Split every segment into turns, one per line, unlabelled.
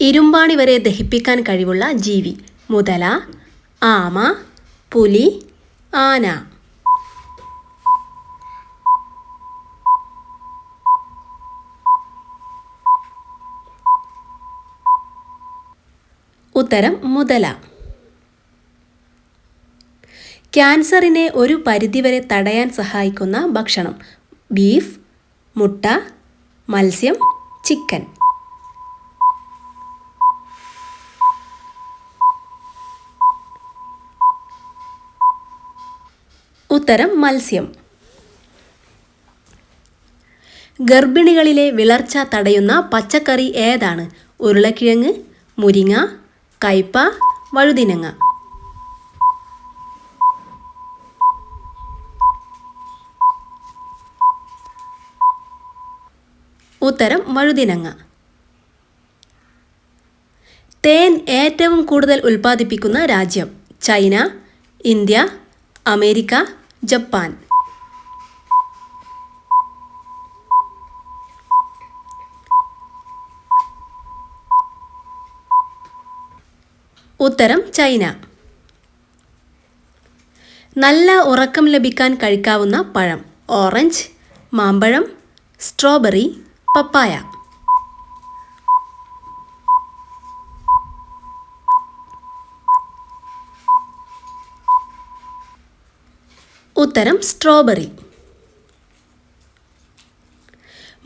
ഇരുമ്പാണി വരെ ദഹിപ്പിക്കാൻ കഴിവുള്ള ജീവി. മുതല ആമ പുലി ആന. ഉത്തരം മുതല. ക്യാൻസറിനെ ഒരു പരിധിവരെ തടയാൻ സഹായിക്കുന്ന ഭക്ഷണം. ബീഫ് മുട്ട മത്സ്യം ചിക്കൻ. ഉത്തരം മത്സ്യം. ഗർഭിണികളിലെ വിളർച്ച തടയുന്ന പച്ചക്കറി ഏതാണ്? ഉരുളക്കിഴങ്ങ് മുരിങ്ങ കയ്പ വഴുതിനങ്ങ. ഉത്തരം വഴുതിനങ്ങ. തേൻ ഏറ്റവും കൂടുതൽ ഉൽപ്പാദിപ്പിക്കുന്ന രാജ്യം ചൈന ഇന്ത്യ അമേരിക്ക ജപ്പാൻ. ഉത്തരം ചൈന. നല്ല ഉറക്കം ലഭിക്കാൻ കഴിക്കാവുന്ന പഴം. ഓറഞ്ച് മാമ്പഴം സ്ട്രോബെറി പപ്പായ. ഉത്തരം സ്ട്രോബെറി.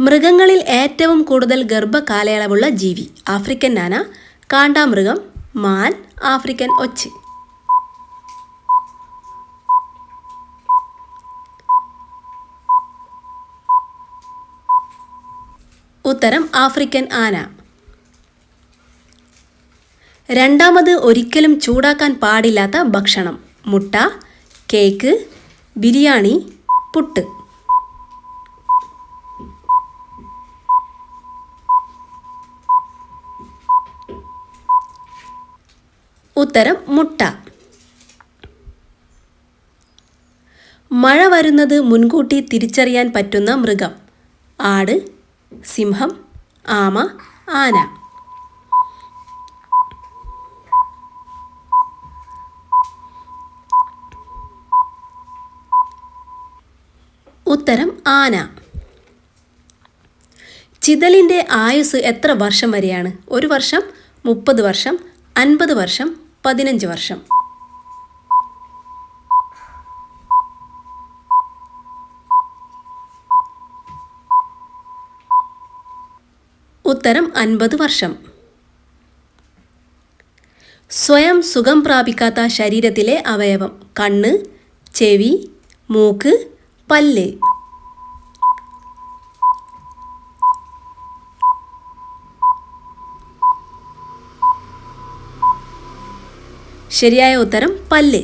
മൃഗങ്ങളിൽ ഏറ്റവും കൂടുതൽ ഗർഭകാലയളവുള്ള ജീവി ആഫ്രിക്കൻ നാന കാണ്ടാമൃഗം മാൻ ആഫ്രിക്കൻ ഒച്ച്. ഉത്തരം ആഫ്രിക്കൻ ആന. രണ്ടാമത് ഒരിക്കലും ചൂടാക്കാൻ പാടില്ലാത്ത ഭക്ഷണം. മുട്ട കേക്ക് ബിരിയാണി പുട്ട്. ഉത്തരം മുട്ട. മഴ വരുന്നത് മുൻകൂട്ടി തിരിച്ചറിയാൻ പറ്റുന്ന മൃഗം. ആട് സിംഹം ആമ ആന. ഉത്തരം ആന. ചിതലിന്റെ ആയുസ് എത്ര വർഷം വരെയാണ്? ഒരു വർഷം മുപ്പത് വർഷം അൻപത് വർഷം പതിനഞ്ച് വർഷം. ഉത്തരം അൻപത് വർഷം. സ്വയം സുഖം പ്രാപിക്കാത്ത ശരീരത്തിലെ അവയവം. കണ്ണ് ചെവി മൂക്ക് പല്ല്. ശരിയായ ഉത്തരം പല്ല്.